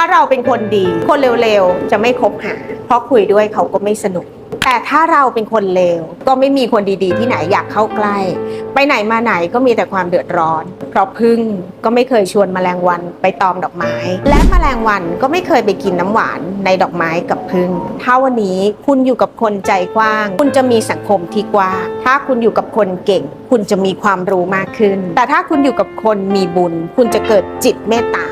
าเราเป็นคนดี คนเร็วๆ จะไม่คบหา เพราะคุยด้วยเขาก็ไม่สนุก แต่ถ้าเราเป็นคนเลวก็ไม่มีคนดีๆ ที่ไหนอยากเข้าใกล้ ไปไหนมาไหนก็มีแต่ความเดือดร้อน เพราะพึ่งก็ไม่เคยชวนมแมลงวันไปตอมดอกไม้ และมแมลงวันก็ไม่เคยไปกินน้ำหวานในดอกไม้กับพึ่งถ้าวันนี้คุณอยู่กับคนใจกว้าง คุณจะมีสังคมที่กว้างถ้าคุณอยู่กับคนเก่ง คุณจะมีความรู้มากขึ้น แต่ถ้าคุณอยู่กับคนมีบุญ คุณจะเกิดจิตเมตตา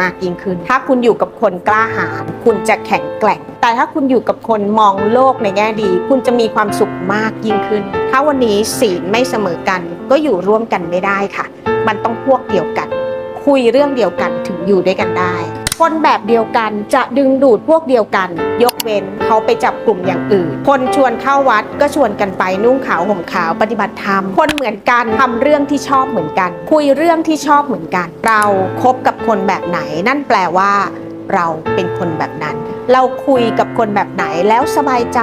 มากยิ่งขึ้น ถ้าคุณอยู่กับคนกล้าหาญคุณจะแข็งแกร่ง แต่ถ้าคุณอยู่กับคนมองโลกในแง่ดี คุณจะมีความสุขมากยิ่งขึ้น ถ้าวันนี้ศีลไม่เสมอกัน ก็อยู่ร่วมกันไม่ได้ค่ะ มันต้องพวกเดียวกัน คุยเรื่องเดียวกันถึงอยู่ด้วยกันได้ คนแบบเดียวกันจะดึงดูดพวกเดียวกัน ยกเว้นเขาไปจับกลุ่มอย่างอื่น คนชวนเข้าวัดก็ชวนกันไปนุ่งขาวห่มขาวปฏิบัติธรรม คนเหมือนกันทำเรื่องที่ชอบเหมือนกัน คุยเรื่องที่ชอบเหมือนกัน เราคบกับคนแบบไหน นั่นแปลว่า เราเป็นคนแบบนั้น เราคุยกับคนแบบไหนแล้วสบายใจ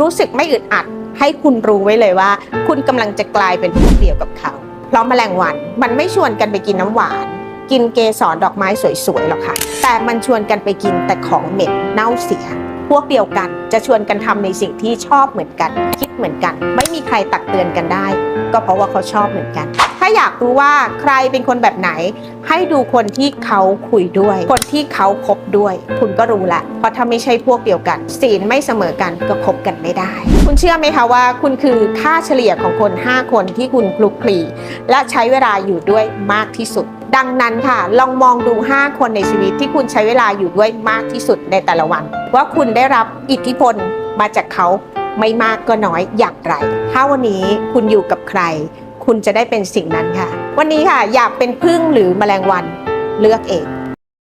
รู้สึกไม่อึดอัด ให้คุณรู้ไว้เลยว่า คุณกำลังจะกลายเป็นพวกเดียวกับเขาเพราะแมลงวันมันไม่ชวนกันไปกินน้ำหวาน กินเกสรดอกไม้สวยๆหรอกค่ะ แต่มันชวนกันไปกินแต่ของเหม็นเน่าเสีย พวกเดียวกันจะชวนกันทำในสิ่งที่ชอบเหมือนกัน คิดเหมือนกัน ไม่มีใครตักเตือนกันได้ ก็เพราะว่าเขาชอบเหมือนกัน อยากรู้ว่าใครเป็นคนแบบไหน ให้ดูคนที่เขาคุยด้วย คนที่เขาคบด้วย คุณก็รู้ละเพราะถ้าไม่ใช่พวกเดียวกัน ศีลไม่เสมอกันก็คบกันไม่ได้ คุณเชื่อไหมคะว่า คุณคือค่าเฉลี่ยของคน 5 คนที่คุณคลุกคลีและใช้เวลาอยู่ด้วยมากที่สุดดังนั้นค่ะ ลองมองดู 5 คนในชีวิตที่คุณใช้เวลาอยู่ด้วยมากที่สุดในแต่ละวัน ว่าคุณได้รับอิทธิพลมาจากเขาไม่มากก็น้อยอย่างไร ถ้าวันนี้คุณอยู่กับใคร คุณจะได้เป็นสิ่งนั้นค่ะ วันนี้ค่ะอยากเป็นพึ่งหรือแมลงวันเลือกเอง